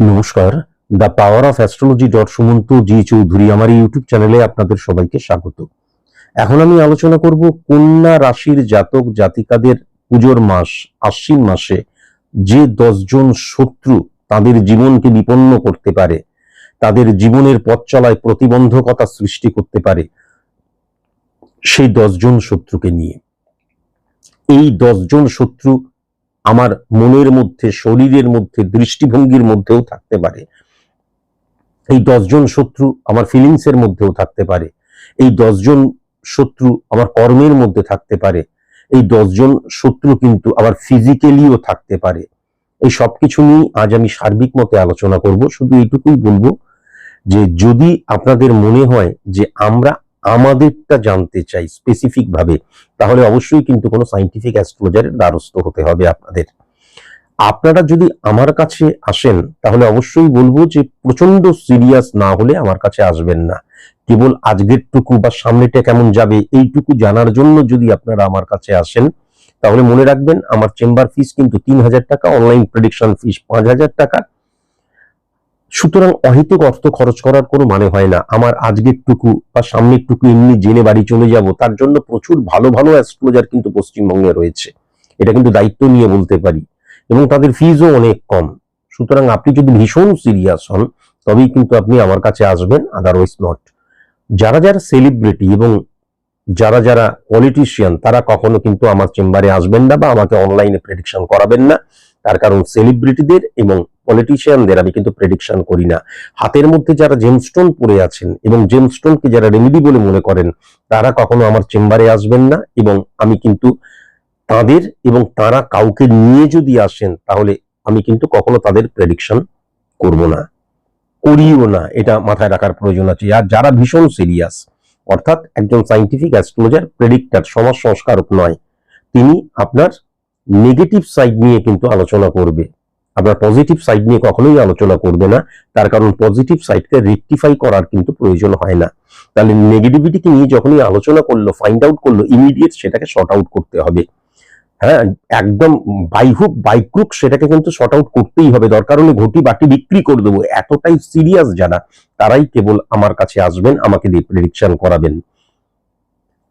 নমস্কার। The power of astrology dot Sumanta ji Chowdhury, আমার YouTube চ্যানেলে আপনাদের সবাইকে স্বাগত। এখন আমি আলোচনা করব কন্যা রাশির জাতক জাতিকাদের পুজোর মাস, আশ্বিন মাসে যে দশজন শত্রু তাদের জীবনকে বিপন্ন করতে পারে, তাদের জীবনের পথ চলায় প্রতিবন্ধকতা সৃষ্টি করতে পারে সেই দশজন শত্রুকে নিয়ে। এই দশজন শত্রু আমার মনের মধ্যে, শরীরের মধ্যে, দৃষ্টিভঙ্গির মধ্যেও থাকতে পারে। এই দশজন শত্রু আমার ফিলিংস এর মধ্যেও থাকতে পারে। এই দশজন শত্রু আমার কর্মের মধ্যে থাকতে পারে। এই দশজন শত্রু কিন্তু আবার ফিজিক্যালিও থাকতে পারে। এই সবকিছু নিয়ে আজ আমি সার্বিক মতে আলোচনা করব। শুধু এইটুকুই বলব যে যদি আপনাদের মনে হয় যে আমরা আমাদেরটা জানতে চাই স্পেসিফিক ভাবে, তাহলে অবশ্যই কিন্তু কোনো সাইন্টিফিক অ্যাস্ট্রোলজারের দ্বারস্থ হতে হবে আপনাদের। আপনারা যদি আমার কাছে আসেন, তাহলে অবশ্যই বলব যে প্রচণ্ড সিরিয়াস না হলে আমার কাছে আসবেন না। কেবল আজকের টুকু বা সামনেটা কেমন যাবে, এইটুকু জানার জন্য যদি আপনারা আমার কাছে আসেন, তাহলে মনে রাখবেন আমার চেম্বার ফিস কিন্তু তিন হাজার টাকা অনলাইন প্রেডিকশন ফিস পাঁচ হাজার টাকা সুতরাং অহেতুক অর্থ খরচ করার কোনো মানে হয় না। আমার আজকের টুকু বা সামনের টুকু এমনি জেনে বাড়ি চলে যাব, তার জন্য প্রচুর ভালো ভালো অ্যাস্ট্রোলজার কিন্তু পশ্চিমবঙ্গে রয়েছে। এটা কিন্তু দায়িত্ব নিয়ে বলতে পারি। এবং তাদের ফিজও অনেক কম। সুতরাং আপনি যদি ভীষণ সিরিয়াস হন, তবেই কিন্তু আপনি আমার কাছে আসবেন আদারওয়াইজ নট যারা যারা সেলিব্রিটি এবং যারা যারা পলিটিশিয়ান তারা কখনো কিন্তু আমার চেম্বারে আসবেন না বা আমাকে অনলাইনে প্রেডিকশন করাবেন না। তার কারণ সেলিব্রিটিদের এবং পলিটিশিয়ানদের আমি কিন্তু প্রেডিকশন করি না। হাতের মধ্যে যারা জেমস্টোন পরে আছেন এবং জেমস্টোনকে যারা রেমেডি বলে মনে করেন, তারা কখনো আমার চেম্বারে আসবেন না এবং আমি কিন্তু তাদের এবং তারা কাউকে নিয়ে যদি আসেন, তাহলে আমি কিন্তু কখনো তাদের প্রেডিকশন করব না। করিও না, এটা মাথায় রাখার প্রয়োজন আছে। আর যারা ভীষণ সিরিয়াস অর্থাৎ একজন সাইন্টিফিক অ্যাস্ট্রোলজার প্রেডিক্টার সমাজ সংস্কারক নয়, তিনি আপনার নেগেটিভ সাইড নিয়ে কিন্তু আলোচনা করবে। আপনার পজিটিভ সাইড নিয়ে কখনোই আলোচনা করবে না। তার কারণ পজিটিভ সাইডকে রেকটিফাই করার কিন্তু প্রয়োজন হয় না। তাহলে নেগেটিভিটিকে নিয়ে যখনই আলোচনা করল ফাইন্ড আউট করল ইমিডিয়েট সেটাকে শর্ট আউট করতে হবে। হ্যাঁ একদম বাই হুক বাই ক্রুক সেটাকে কিন্তু শর্ট আউট করতেই হবে। দরকার হলে ঘটি বাটি বিক্রি করে দেবো। এতটাই সিরিয়াস যারা, তারাই কেবল আমার কাছে আসবেন, আমাকে দিয়ে প্রেডিকশন করাবেন।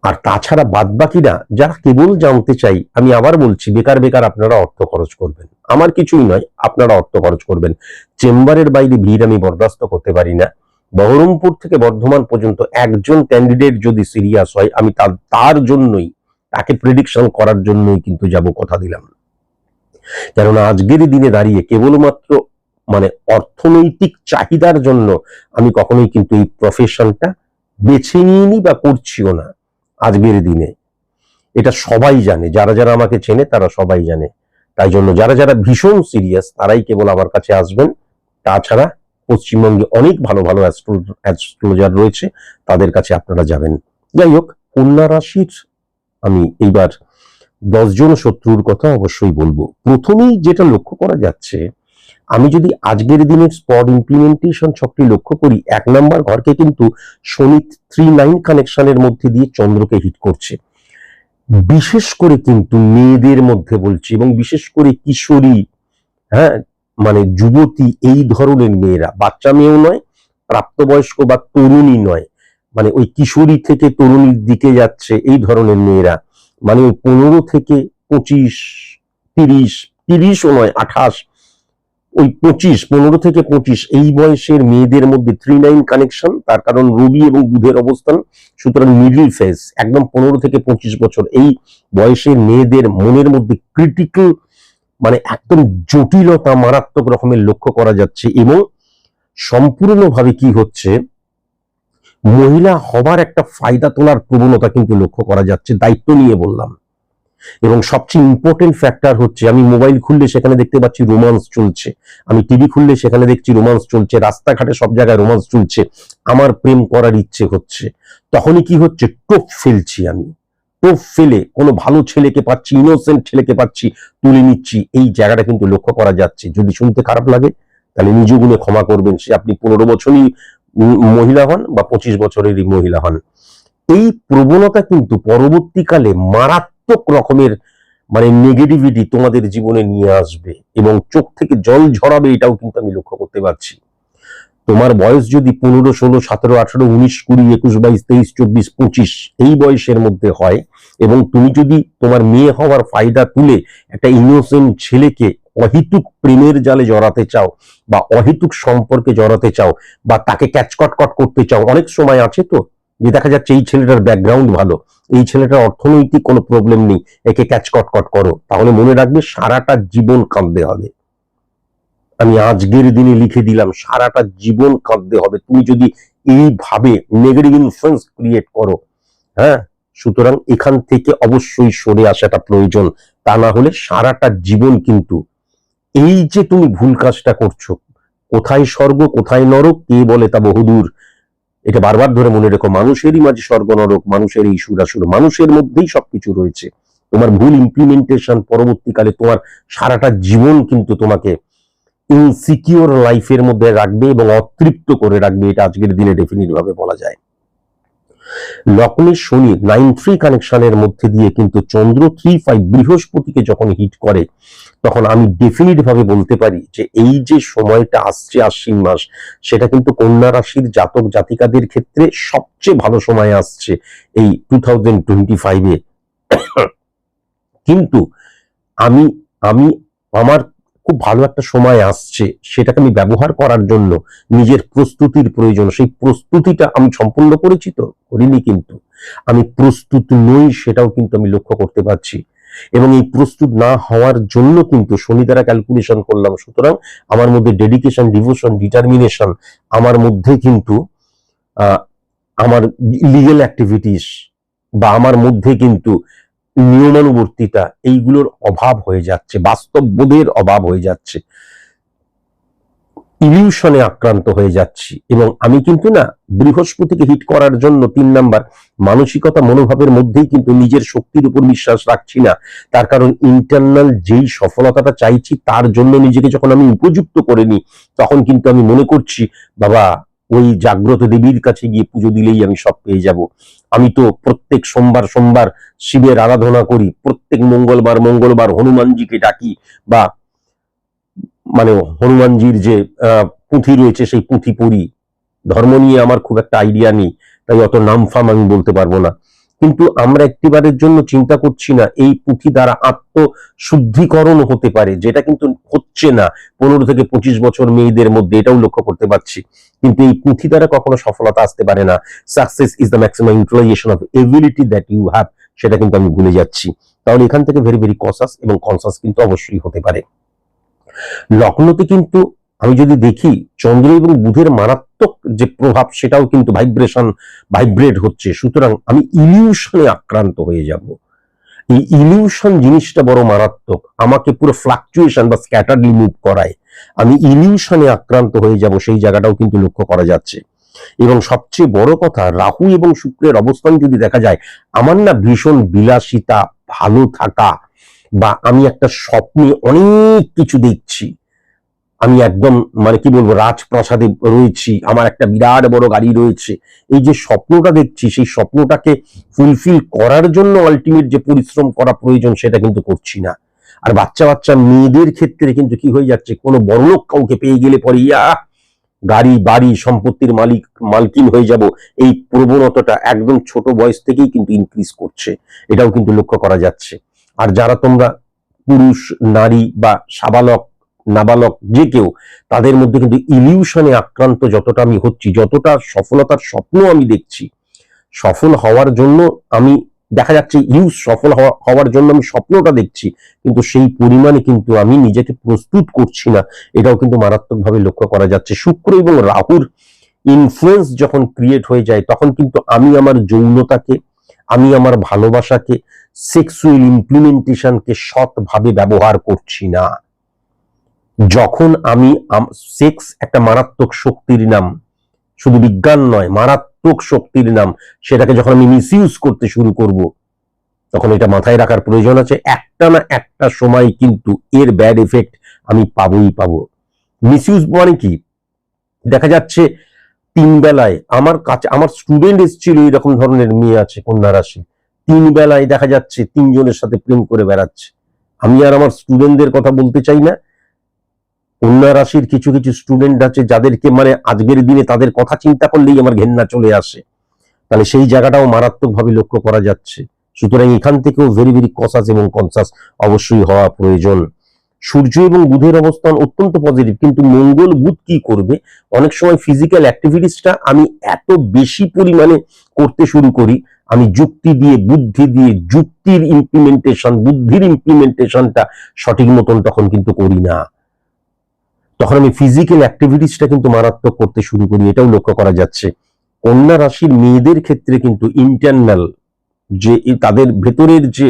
আর তাছাড়া বাদ বাকিরা যারা কেবল জানতে চাই, আমি আবার বলছি, বেকার বেকার আপনারা অর্থ খরচ করবেন। আমার কিছুই নয়, আপনারা অর্থ খরচ করবেন। চেম্বারের বাইরে ভিড় আমি বরদাস্ত করতে পারি না। বহরমপুর থেকে বর্ধমান পর্যন্ত একজন ক্যান্ডিডেট যদি সিরিয়াস হয়, আমি তার জন্যই, তাকে প্রেডিকশন করার জন্যই কিন্তু যাব কথা দিলাম। কেননা আজকের দিনে দাঁড়িয়ে কেবলমাত্র মানে অর্থনৈতিক চাহিদার জন্য আমি কখনোই কিন্তু এই প্রফেশনটা বেছে নিইনি বা করছিও না। আজকের দিনে। এটা সবাই জানে, যারা যারা আমাকে চেনে তারা সবাই জানে। তাই জন্য যারা যারা ভীষণ সিরিয়াস তারাই কেবল আমার কাছে আসবেন। তাছাড়া পশ্চিমবঙ্গে অনেক ভালো ভালো অ্যাস্ট্রোলজার রয়েছে, তাদের কাছে আপনারা যাবেন। যাই হোক, কন্যা রাশির আমি এইবার দশজন শত্রুর কথা অবশ্যই বলব। প্রথমেই যেটা লক্ষ্য করা যাচ্ছে আমি যদি আজকের দিনের স্পট ইমপ্লিমেন্টেশন ছকটি লক্ষ্য করি, এক নাম্বার ঘরকে কিন্তু শনি থ্রি নাইন কানেকশনের মধ্যে দিয়ে চন্দ্রকে হিট করছে। বিশেষ করে কিন্তু মেয়েদের মধ্যে বলছি এবং বিশেষ করে কিশোরী হ্যাঁ মানে যুবতী এই ধরনের মেয়েরা। বাচ্চা মেয়েও নয়, প্রাপ্তবয়স্ক বা তরুণী নয়। মানে ওই কিশোরী থেকে তরুণীর দিকে যাচ্ছে এই ধরনের মেয়েরা। মানে ওই পনেরো থেকে পঁচিশ, তিরিশ তিরিশও নয়, আঠাশ ওই পঁচিশ, পনেরো থেকে পঁচিশ, এই বয়সের মেয়েদের মধ্যে থ্রি নাইন কানেকশন তার কারণ রবি এবং বুধের অবস্থান, সুতরাং মিডল ফেজ একদম পনেরো থেকে পঁচিশ বছর, এই বয়সের মেয়েদের মনের মধ্যে ক্রিটিক্যাল মানে একদম জটিলতা মারাত্মক রকমের লক্ষ্য করা যাচ্ছে এবং সম্পূর্ণভাবে কি হচ্ছে, মহিলা হবার একটা ফায়দা তোলার প্রবণতা কিন্তু লক্ষ্য করা যাচ্ছে, দায়িত্ব নিয়ে বললাম। এবং সবচেয়ে ইম্পর্টেন্ট ফ্যাক্টর হচ্ছে, আমি মোবাইল খুললে সেখানে দেখতে পাচ্ছি রোমান্স চলছে। আমি টিভি খুললে সেখানে দেখছি রোমান্স চলছে, রাস্তাঘাটে সব জায়গায় রোমান্স চলছে। আমার প্রেম করার ইচ্ছে হচ্ছে। তখনই কি হচ্ছে? টোপ ফেলছি আমি। টোপ ফেলে কোনো ভালো ছেলেকে পাচ্ছি ইনোসেন্ট ছেলেকে পাচ্ছি, তুলে নিচ্ছি। এই জায়গাটা কিন্তু লক্ষ্য করা যাচ্ছে। যদি শুনতে খারাপ লাগে, তাহলে নিজ গুণে ক্ষমা করবেন। সে আপনি পনেরো বছরই মহিলা হন বা পঁচিশ বছরেরই মহিলা হন। এই প্রবণতা কিন্তু পরবর্তীকালে মারাত্মক রকমের মানে নেগেটিভিটি তোমাদের জীবনে নিয়ে আসবে এবং চোখ থেকে জল ঝরাবে এটাও কিন্তু আমি লক্ষ্য করতে পারছি। তোমার বয়স যদি পনেরো, ষোলো, সতেরো, আঠারো, উনিশ, কুড়ি, একুশ, বাইশ, তেইশ, চব্বিশ, পঁচিশ এই বয়সের মধ্যে হয় এবং তুমি যদি তোমার মেয়ে হওয়ার ফায়দা তুলে একটা ইনোসেন্ট ছেলেকে অহিতুক প্রেমের জালে জড়াতে চাও বা অহেতুক সম্পর্কে জড়াতে চাও বা তাকে ক্যাচকটকট করতে চাও, অনেক সময় আছে তো যে দেখা যাচ্ছে এই ছেলেটার ব্যাকগ্রাউন্ড ভালো, এই ছেলেটার অর্থনৈতিক কোনো প্রবলেম নেই, একে ক্যাচ ক্যাচকটকট করো। তাহলে মনে রাখবে সারাটা জীবন কাঁদতে হবে। আমি আজকের দিনে লিখে দিলাম, সারাটা জীবন কাঁদতে হবে। তুমি যদি এইভাবে নেগেটিভ ইনফ্লুয়েন্স ক্রিয়েট করো হ্যাঁ? সুতরাং এখান থেকে অবশ্যই সরে আসাটা প্রয়োজন। তা না হলে সারাটা জীবন কিন্তু এই যে তুমি ভুল কাজটা করছ, কোথায় স্বর্গ, কোথায় নরক, কে বলে তা বহুদূর। এটা বারবার ধরে মনে রেখো, মানুষেরই মাঝে স্বর্গ নরক মানুষের এই সুরাসুর মানুষের মধ্যেই সবকিছু রয়েছে। তোমার ভুল ইমপ্লিমেন্টেশন পরবর্তীকালে তোমার সারাটা জীবন কিন্তু তোমাকে ইনসিকিউর লাইফের মধ্যে রাখবে এবং অতৃপ্ত করে রাখবে, এটা আজকের দিনে ডেফিনিট ভাবে বলা যায়। লগ্নে শনি নাইন থ্রি কানেকশনের মধ্যে দিয়ে কিন্তু চন্দ্র থ্রি ফাইভ বৃহস্পতিকে যখন হিট করে তখন আমি ডেফিনিট ভাবে বলতে পারি যে এই যে সময়টা আসছে আশ্বিন মাস, সেটা কিন্তু কন্যা রাশির জাতক জাতিকাদের ক্ষেত্রে সবচেয়ে ভালো সময় আসছে এই টু থাউজেন্ড টোয়েন্টি ফাইভে কিন্তু আমি আমি, আমার খুব ভালো একটা সময় আসছে, সেটাকে আমি ব্যবহার করার জন্য নিজের প্রস্তুতির প্রয়োজন। সেই প্রস্তুতিটা আমি সম্পূর্ণ করেছি তো, করিনি কিন্তু। আমি প্রস্তুত নই, সেটাও কিন্তু আমি লক্ষ্য করতে পারছি। এবং এই প্রস্তুত না হওয়ার জন্য কিন্তু শনি দ্বারা ক্যালকুলেশন করলাম। সুতরাং আমার মধ্যে ডেডিকেশন ডিভোশন ডিটারমিনেশন আমার মধ্যে কিন্তু আমার লিগেল অ্যাক্টিভিটিস বা আমার মধ্যে কিন্তু নিয়মানুবর্তিতা এইগুলোর অভাব হয়ে যাচ্ছে বাস্তব বোধের অভাব হয়ে যাচ্ছে। ইলিউশনে আক্রান্ত হয়ে যাচ্ছি। এবং আমি কিন্তু না বৃহস্পতিকে হিট করার জন্য তিন নাম্বার মানসিকতা মনোভাবের মধ্যেই কিন্তু নিজের শক্তির উপর বিশ্বাস রাখছি না। তার কারণ ইন্টারনাল যেই সফলতাটা চাইছি তার জন্য নিজেকে যখন আমি উপযুক্ত করে নিই, তখন কিন্তু আমি মনে করছি, বাবা, ওই জাগ্রত দেবীর কাছে গিয়ে পুজো দিলেই আমি সব পেয়ে যাব। আমি তো প্রত্যেক সোমবার সোমবার শিবের আরাধনা করি, প্রত্যেক মঙ্গলবার মঙ্গলবার হনুমানজিকে ডাকি বা মানে হনুমানজির যে পুঁথি রয়েছে, সেই পুঁথি পড়ি। ধর্ম নিয়ে আমার খুব একটা আইডিয়া নেই, তাই অত নাম ফাম আমি বলতে পারব না। কিন্তু আমরা একটিবারের জন্য চিন্তা করছি না, এই পুঁথি দ্বারা আত্মশুদ্ধিকরণ হতে পারে, যেটা কিন্তু হচ্ছে না। পনেরো থেকে পঁচিশ বছর মেয়েদের মধ্যে এটাও লক্ষ্য করতে পারছি। কিন্তু এই পুঁথি দ্বারা কখনো সফলতা আসতে পারে না। Success is the maximum utilization of ability that you have সেটা কিন্তু আমি ভুলে যাচ্ছি। তাহলে এখান থেকে ভেরি ভেরি কসাস এবং কনসাস কিন্তু অবশ্যই হতে পারে। লগ্নতে কিন্তু আমি যদি দেখি চন্দ্র এবং বুধের মারাত্মক যে প্রভাব, সেটাও কিন্তু ভাইব্রেশন ভাইব্রেট হচ্ছে। সুতরাং আমি ইলিউশনে আক্রান্ত হয়ে যাব। এই ইলিউশন জিনিসটা বড় মারাত্মক। আমাকে পুরো ফ্লাকচুয়েশন বা স্ক্যাটারলি মুভ করায়। আমি ইলিউশনে আক্রান্ত হয়ে যাব, সেই জায়গাটাও কিন্তু লক্ষ্য করা যাচ্ছে। এবং সবচেয়ে বড় কথা, রাহু এবং শুক্রের অবস্থান যদি দেখা যায়, আমার না ভীষণ বিলাসিতা, ভালো থাকা বা আমি একটা স্বপ্নে অনেক কিছু দেখছি। আমি একদম মানে কি বলব, রাজপ্রাসাদে রয়েছি, আমার একটা বিরাট বড় গাড়ি রয়েছে। এই যে স্বপ্নটা দেখছি, সেই স্বপ্নটাকে ফুলফিল করার জন্য আলটিমেট যে পরিশ্রম করা প্রয়োজন, সেটা কিন্তু করছি না। আর বাচ্চা বাচ্চা মেয়েদের ক্ষেত্রে কিন্তু কি হয়ে যাচ্ছে, কোনো বড়লোক কাউকে পেয়ে গেলে পরে, ইয়া, গাড়ি, বাড়ি, সম্পত্তির মালিক, মালকিন হয়ে যাব। এই প্রবণতাটা একদম ছোট বয়স থেকেই কিন্তু ইনক্রিজ করছে। এটাও কিন্তু লক্ষ্য করা যাচ্ছে। আর যারা তোমরা পুরুষ, নারী বা সাবালক, নাবালক যে কেউ, তাদের মধ্যে কিন্তু ইলিউশনে আক্রান্ত যতটা আমি হচ্ছি, যতটা সফলতার স্বপ্ন আমি দেখছি, সফল হওয়ার জন্য আমি, দেখা যাচ্ছে ইউজ সফল হওয়া- হওয়ার জন্য আমি স্বপ্নটা দেখছি, কিন্তু সেই পরিমাণে কিন্তু আমি নিজেকে প্রস্তুত করছি না, এটাও কিন্তু মারাত্মকভাবে লক্ষ্য করা যাচ্ছে। শুক্র এবং রাহুর ইনফ্লুয়েন্স যখন ক্রিয়েট হয়ে যায়, তখন কিন্তু আমি আমার যৌনতাকে, আমি আমার ভালোবাসাকে সেক্সুয়াল ইমপ্লিমেন্টেশনকে সৎভাবে ব্যবহার করছি না। যখন আমি সেক্স একটা মারাত্মক শক্তির নাম, শুধু বিজ্ঞান নয়, মারাত্মক শক্তির নাম, সেটাকে যখন আমি মিসইউজ করতে শুরু করব, তখন এটা মাথায় রাখার প্রয়োজন আছে। একটা না একটা সময় কিন্তু এর ব্যাড এফেক্ট আমি পাবোই পাবো। মিসইউজ মানে কি? দেখা যাচ্ছে তিন বেলায় আমার কাছে, আমার স্টুডেন্ট এসেছিল এরকম ধরনের মেয়ে আছে, কন্যা রাশি। তিন বেলায় দেখা যাচ্ছে তিনজনের সাথে প্রেম করে বেড়াচ্ছে। আমি আর আমার স্টুডেন্টদের কথা বলতে চাই না। কন্যা রাশির কিছু কিছু স্টুডেন্ট আছে যাদেরকে মানে আজকের দিনে তাদের কথা চিন্তা করলেই আমার ঘেন্না চলে আসে। তাহলে সেই জায়গাটাও মারাত্মকভাবে লক্ষ্য করা যাচ্ছে। সুতরাং এখান থেকেও ভেরি ভেরি কসাস এবং কনসাস অবশ্যই হওয়া প্রয়োজন। সূর্য এবং বুধের অবস্থান অত্যন্ত পজিটিভ কিন্তু মঙ্গল বুধ কি করবে? অনেক সময় ফিজিক্যাল অ্যাক্টিভিটিসটা আমি এত বেশি পরিমাণে করতে শুরু করি আমি যুক্তি দিয়ে, বুদ্ধি দিয়ে, যুক্তির ইমপ্লিমেন্টেশন বুদ্ধির ইমপ্লিমেন্টেশনটা সঠিক মতন তখন কিন্তু করি না। তখন আমি ফিজিক্যাল অ্যাক্টিভিটিসটা কিন্তু মারাত্মক করতে শুরু করি, এটাও লক্ষ্য করা যাচ্ছে। কন্যা রাশির মেয়েদের ক্ষেত্রে কিন্তু ইন্টারনাল যে, তাদের ভেতরের যে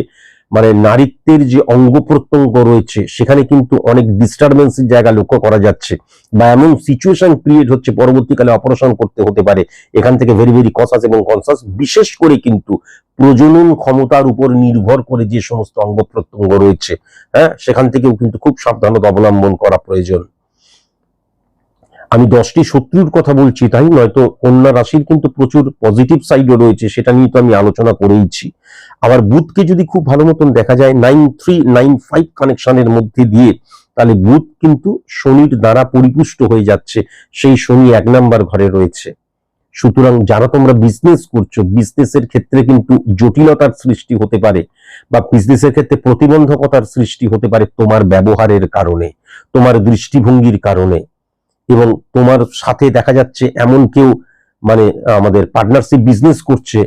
মানে নারীত্বের যে অঙ্গ প্রত্যঙ্গ রয়েছে, সেখানে কিন্তু অনেক ডিস্টারবেন্সের জায়গা লক্ষ্য করা যাচ্ছে বা এমন সিচুয়েশন ক্রিয়েট হচ্ছে পরবর্তীকালে অপারেশন করতে হতে পারে। এখান থেকে ভেরি ভেরি কসাস এবং কনসাস বিশেষ করে কিন্তু প্রজনন ক্ষমতার উপর নির্ভর করে যে সমস্ত অঙ্গ প্রত্যঙ্গ রয়েছে হ্যাঁ? সেখান থেকেও কিন্তু খুব সাবধানতা অবলম্বন করা প্রয়োজন। আমি দশটি শত্রুর কথা বলছি, তাই নয়তো কন্যা রাশির কিন্তু প্রচুর পজিটিভ সাইডও রয়েছে, সেটা নিয়ে তো আমি আলোচনা করেইছি। আবার বুধকে যদি খুব ভালো মতন দেখা যায় নাইন থ্রি নাইন ফাইভ কানেকশনের মধ্যে দিয়ে, তাহলে বুধ কিন্তু শনির দ্বারা পরিপুষ্ট হয়ে যাচ্ছে, সেই শনি এক নাম্বার ঘরে রয়েছে। সুতরাং যারা তোমরা বিজনেস করছ বিজনেসের ক্ষেত্রে কিন্তু জটিলতার সৃষ্টি হতে পারে, বা বিজনেসের ক্ষেত্রে প্রতিবন্ধকতার সৃষ্টি হতে পারে তোমার ব্যবহারের কারণে, তোমার দৃষ্টিভঙ্গির কারণে। এবং তোমার সাথে দেখা যাচ্ছে এমন কেউ মানে আমাদের পার্টনারশিপ বিজনেস করছে,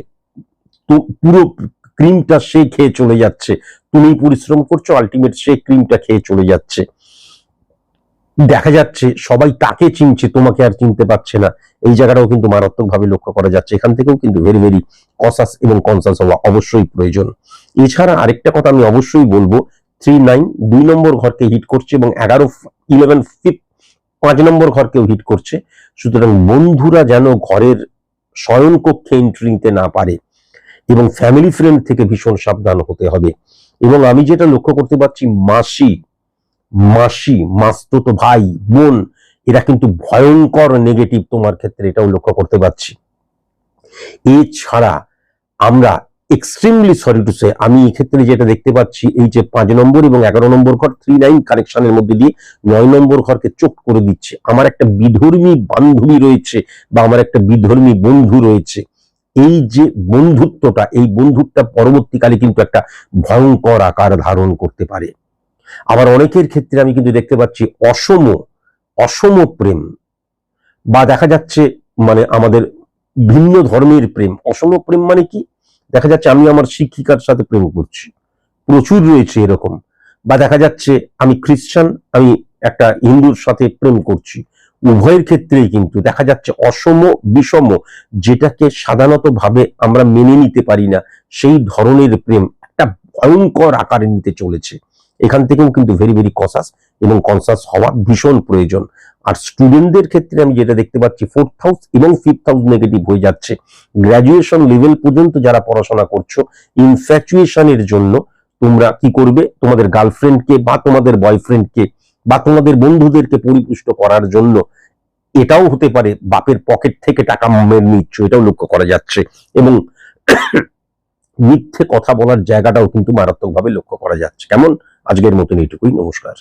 তো পুরো ক্রিমটা সে খেয়ে চলে যাচ্ছে। তুমি পরিশ্রম করছ আলটিমেট সে ক্রিমটা খেয়ে চলে যাচ্ছে। দেখা যাচ্ছে সবাই তাকে চিনছে, তোমাকে আর চিনতে পারছে না। এই জায়গাটাও কিন্তু মারাত্মকভাবে লক্ষ্য করা যাচ্ছে। এখান থেকেও কিন্তু ভেরি ভেরি কসাস এবং কনসাস হওয়া অবশ্যই প্রয়োজন। এছাড়া আরেকটা কথা আমি অবশ্যই বলব থ্রি নাইন দুই নম্বর ঘরকে হিট করছে এবং এগারো ইলেভেন ফিফথ পাঁচ নম্বর ঘরকেও হিট করছে। সুতরাং বন্ধুরা যেন ঘরের শয়ন কক্ষে এন্ট্রি নিতে না পারে এবং ফ্যামিলি ফ্রেন্ড থেকে ভীষণ সাবধান হতে হবে। এবং আমি যেটা লক্ষ্য করতে পারছি, মাসি মাসি, মাস্তুত ভাই, বোন, এরা কিন্তু ভয়ঙ্কর নেগেটিভ তোমার ক্ষেত্রে এটাও লক্ষ্য করতে পারছি। এছাড়া আমরা এক্সট্রিমলি সরি টু সে আমি এক্ষেত্রে যেটা দেখতে পাচ্ছি, এই যে পাঁচ নম্বর এবং এগারো নম্বর ঘর থ্রি নাইন কানেকশনের মধ্যে দিয়ে নয় নম্বর ঘরকে চোখ করে দিচ্ছে। আমার একটা বিধর্মী বান্ধবী রয়েছে বা আমার একটা বিধর্মী বন্ধু রয়েছে। এই যে বন্ধুত্বটা, এই বন্ধুত্বটা পরবর্তীকালে কিন্তু একটা ভয়ঙ্কর আকার ধারণ করতে পারে। আবার অনেকের ক্ষেত্রে আমি কিন্তু দেখতে পাচ্ছি অসম অসম প্রেম বা দেখা যাচ্ছে মানে আমাদের ভিন্ন ধর্মের প্রেম। অসম প্রেম মানে কি? দেখা যাচ্ছে আমি আমার শিক্ষিকার সাথে প্রেম করছি। প্রচুর রয়েছে এরকম। বা দেখা যাচ্ছে আমি খ্রিস্টান, আমি একটা হিন্দুর সাথে প্রেম করছি। উভয়ের ক্ষেত্রেই কিন্তু দেখা যাচ্ছে অসম, বিষম, যেটাকে সাধারণত ভাবে আমরা মেনে নিতে পারি না, সেই ধরনের প্রেম একটা ভয়ঙ্কর আকারে নিতে চলেছে। এখান থেকেও কিন্তু ভেরি ভেরি কসাস এবং কনসাস হওয়া ভীষণ প্রয়োজন। আর স্টুডেন্টদের ক্ষেত্রে আমি যেটা দেখতে পাচ্ছি ফোর্থ হাউস এবং ফিফথ হাউস নেগেটিভ হয়ে যাচ্ছে। গ্রাজুয়েশন লেভেল পর্যন্ত যারা পড়াশোনা করছ ইনফ্যাচুয়েশনের জন্য তোমরা কি করবে? তোমাদের গার্লফ্রেন্ডকে বা তোমাদের বয়ফ্রেন্ডকে বা তোমাদের বন্ধুদেরকে পরিপুষ্ট করার জন্য এটাও হতে পারে, বাপের পকেট থেকে টাকা নিচ্ছ, এটাও লক্ষ্য করা যাচ্ছে। এবং মিথ্যে কথা বলার জায়গাটাও কিন্তু মারাত্মকভাবে লক্ষ্য করা যাচ্ছে। কেমন? আজকের মতন এইটুকুই, নমস্কার।